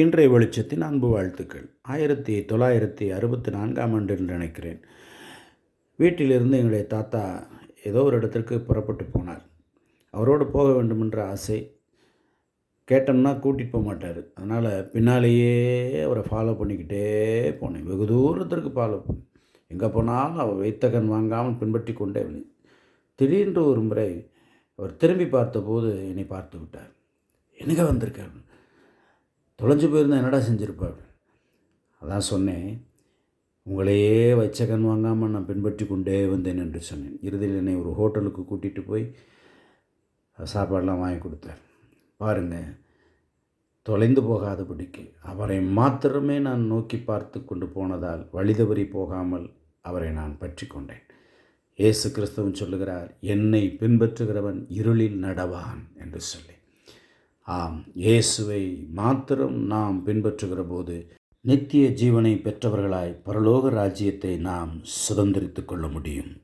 இன்றைய வெளிச்சத்தின் அன்பு வாழ்த்துக்கள். ஆயிரத்தி தொள்ளாயிரத்தி அறுபத்தி நான்காம் ஆண்டு என்று நினைக்கிறேன். வீட்டிலிருந்து எங்களுடைய தாத்தா ஏதோ ஒரு இடத்திற்கு புறப்பட்டு போனார். அவரோடு போக வேண்டுமென்ற ஆசை கேட்டோம்னா கூட்டிகிட்டு போக மாட்டார். அதனால் பின்னாலேயே அவரை ஃபாலோ பண்ணிக்கிட்டே போனேன். வெகு தூரத்திற்கு ஃபாலோ பண்ணேன். எங்கே போனாலும் அவர் வைத்தகன் வாங்காமல் பின்பற்றி கொண்டே வந்தேன். திடீரென்று ஒரு முறை அவர் திரும்பி பார்த்தபோது என்னை பார்த்து விட்டார். எங்க வந்திருக்கார் தொலைஞ்சு போயிருந்தா என்னடா செஞ்சுருப்பாள்? அதான் சொன்னேன். உங்களையே வச்ச கண் வாங்காமல் நான் பின்பற்றி கொண்டே வந்தேன் என்று சொன்னேன். இறுதியில் என்னை ஒரு ஹோட்டலுக்கு கூட்டிகிட்டு போய் சாப்பாடெலாம் வாங்கி கொடுத்தார். பாருங்கள் தொலைந்து போகாதபடிக்கு அவரை மாத்திரமே நான் நோக்கி பார்த்து கொண்டு போனதால் வழிதவறி போகாமல் அவரை நான் பற்றி கொண்டேன். இயேசு கிறிஸ்தவன் சொல்லுகிறார் என்னை பின்பற்றுகிறவன் இருளில் நடவான் என்று சொல்லி. ஆம் இயேசுவை மாத்திரம் நாம் பின்பற்றுகிற போது நித்திய ஜீவனை பெற்றவர்களாய் பரலோக ராஜ்யத்தை நாம் சுதந்திரித்து கொள்ள முடியும்.